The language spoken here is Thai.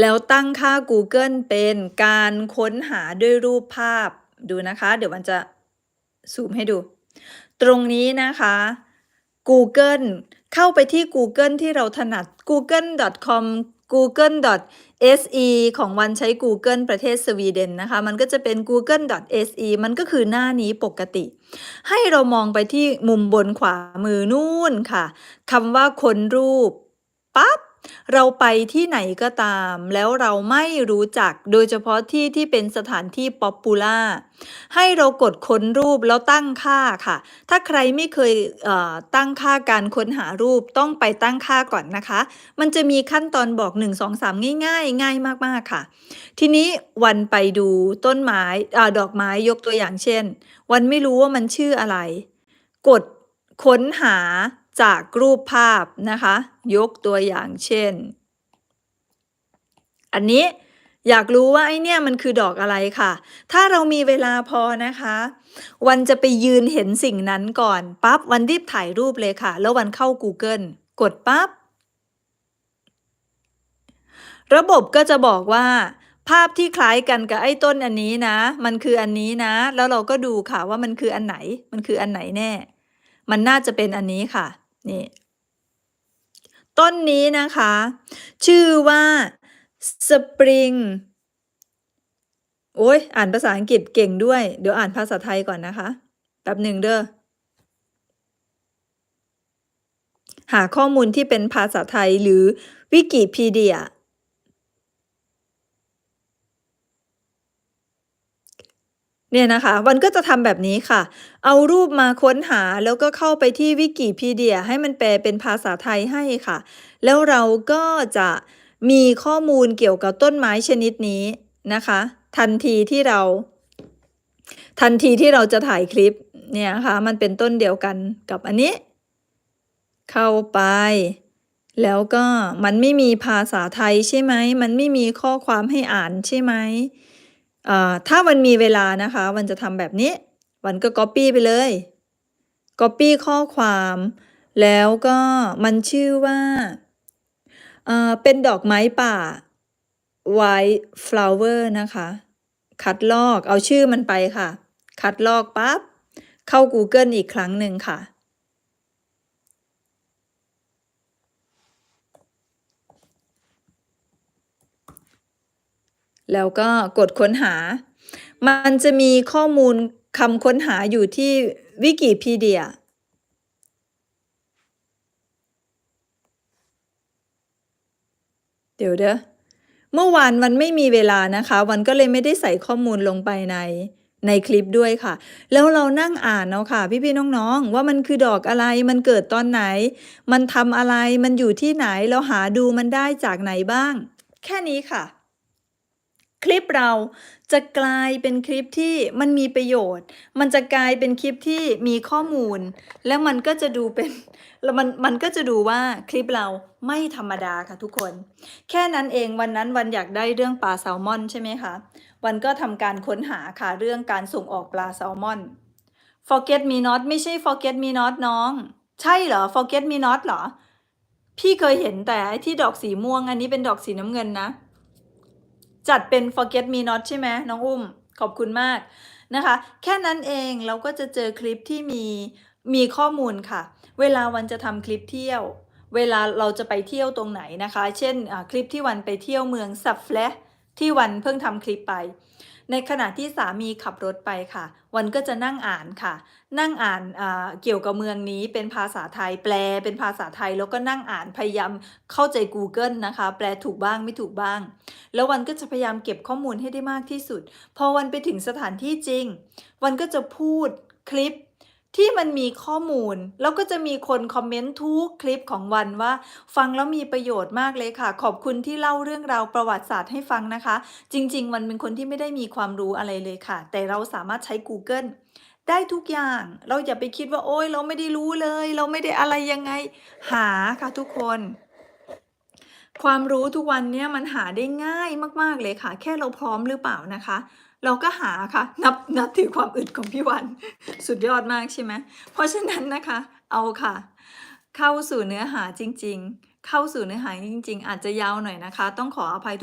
แล้วตั้งค่า Google เป็นการค้นหาด้วยรูปภาพดูนะคะ เดี๋ยวมันจะซูมให้ดู ตรงนี้นะคะ Google เข้าไปที่ Google ที่เราถนัด google.com google.se ของวันใช้ Google ประเทศสวีเดนนะคะ มันก็จะเป็น google.se มันก็คือหน้านี้ปกติ ให้เรามองไปที่มุมบนขวามือนู่นค่ะคำว่าค้นรูปปั๊บ เราไปที่ไหนก็ตาม แล้วเราไม่รู้จักโดยเฉพาะที่ที่เป็นสถานที่ป๊อปปูล่าให้เรากดค้นรูปแล้วตั้งค่าค่ะ ถ้าใครไม่เคยเตั้งค่าการค้นหารูปต้องไปตั้งค่าก่อนนะคะ มันจะมีขั้นตอนบอก 1 2 3 ง่ายๆ ง่ายมากๆค่ะ ทีนี้วันไปดูต้นไม้อดอกไม้ยกตัวอย่างเช่น วันไม่รู้ว่ามันชื่ออะไร กดค้นหา จากรูปภาพนะคะ ยกตัวอย่างเช่น อันนี้อยากรู้ว่าไอเนี่ยมันคือดอกอะไรค่ะ ถ้าเรามีเวลาพอนะคะ วันจะไปยืนเห็นสิ่งนั้นก่อนปั๊บวันรีบถ่ายรูปเลยค่ะ แล้ววันเข้า Google กดปั๊บระบบก็จะบอกว่า ภาพที่คล้ายกันกับไอ้ต้นอันนี้นะ มันคืออันนี้นะ แล้วเราก็ดูค่ะว่ามันคืออันไหน มันคืออันไหนแน่ มันน่าจะเป็นอันนี้ค่ะ นี่ ต้นนี้นะคะ ชื่อว่าสปริงโอ้ยอ่านภาษาอังกฤษเก่งด้วย เดี๋ยวอ่านภาษาไทยก่อนนะคะแป๊บหนึ่งเด้อหาข้อมูลที่เป็นภาษาไทยหรือวิกิพีเดีย เนี่ยนะคะวันก็จะทำแบบนี้ค่ะ เอารูปมาค้นหาแล้วก็เข้าไปที่วิกิพีเดียให้มันแปลเป็นภาษาไทยให้ค่ะ แล้วเราก็จะมีข้อมูลเกี่ยวกับต้นไม้ชนิดนี้นะคะ ทันทีที่เรา ทันทีที่เราจะถ่ายคลิปเนี่ยค่ะมันเป็นต้นเดียวกันกับอันนี้ เข้าไป แล้วก็มันไม่มีภาษาไทยใช่ไหม มันไม่มีข้อความให้อ่านใช่ไหม ถ้ามันมีเวลานะคะวันจะทำแบบนี้ วันก็ Copy ไปเลย Copy ข้อความ แล้วก็มันชื่อว่าอ่า เป็นดอกไม้ป่า White Flower นะคะ คัดลอก เอาชื่อมันไปค่ะ คัดลอกปั๊บ เข้า Google อีกครั้งหนึ่งค่ะ แล้วก็กดค้นหา มันจะมีข้อมูลคำค้นหาอยู่ที่วิกิพีเดียเดี๋ยวเด้อ เมื่อวานวันไม่มีเวลานะคะ วันก็เลยไม่ได้ใส่ข้อมูลลงไปในในคลิปด้วยค่ะ แล้วเรานั่งอ่านเอาะค่ะ พี่ๆน้องๆ ว่ามันคือดอกอะไร มันเกิดตอนไหน มันทำอะไร มันอยู่ที่ไหน เราหาดูมันได้จากไหนบ้าง แค่นี้ค่ะ เราจะกลายเป็นคลิปที่มันมีประโยชน์ มันจะกลายเป็นคลิปที่มีข้อมูล แล้วมันก็จะดูเป็นแล้วมันมันก็จะดูว่าคลิปเราไม่ธรรมดาค่ะทุกคน แค่นั้นเองวันนั้นวันอยากได้เรื่องปลาแซลมอนใช่ไหมคะวันก็ทำการค้นหาค่ะเรื่องการส่งออกปลาแซลมอน forget me not ไม่ใช่ forget me not น้อง ใช่เหรอ forget me not เหรอ พี่เคยเห็นแต่ที่ดอกสีม่วงอันนี้เป็นดอกสีน้ำเงินนะ จัดเป็น forget me not ใช่ไหมน้องอุ้ม ขอบคุณมากนะคะ แค่นั้นเองเราก็จะเจอคลิปที่มีมีข้อมูลค่ะ เวลาวันจะทำคลิปเที่ยว เวลาเราจะไปเที่ยวตรงไหนนะคะ เช่นคลิปที่วันไปเที่ยวเมืองสับแฟลที่วันเพิ่งทำคลิปไป ในขณะที่สามีขับรถไปค่ะ วันก็จะนั่งอ่านค่ะ นั่งอ่านเกี่ยวกับเมืองนี้เป็นภาษาไทย แปลเป็นภาษาไทย แล้วก็นั่งอ่านพยายามเข้าใจ Google นะคะ แปลถูกบ้างไม่ถูกบ้าง แล้ววันก็จะพยายามเก็บข้อมูลให้ได้มากที่สุด พอวันไปถึงสถานที่จริง วันก็จะพูดคลิป ที่มันมีข้อมูล แล้วก็จะมีคนคอมเมนต์ทุกคลิปของวันว่า ฟังแล้วมีประโยชน์มากเลยค่ะ ขอบคุณที่เล่าเรื่องราวประวัติศาสตร์ให้ฟังนะคะ จริงๆวันเป็นคนที่ไม่ได้มีความรู้อะไรเลยค่ะ แต่เราสามารถใช้ Google ได้ทุกอย่างเราอย่าไปคิดว่าโอ๊ยเราไม่ได้รู้เลย เราไม่ได้อะไรยังไง หาค่ะทุกคน ความรู้ทุกวันเนี้ยมันหาได้ง่ายมาก ๆเลยค่ะ แค่เราพร้อมหรือเปล่านะคะ เราก็หาค่ะ นับนับถือความอึดของพี่วัน สุดยอดมากใช่ไหมเพราะฉะนั้นนะคะ เอาค่ะ เข้าสู่เนื้อหาจริง ๆ เข้าสู่เนื้อหาจริง ๆ อาจจะยาวหน่อยนะคะ ต้องขออภัย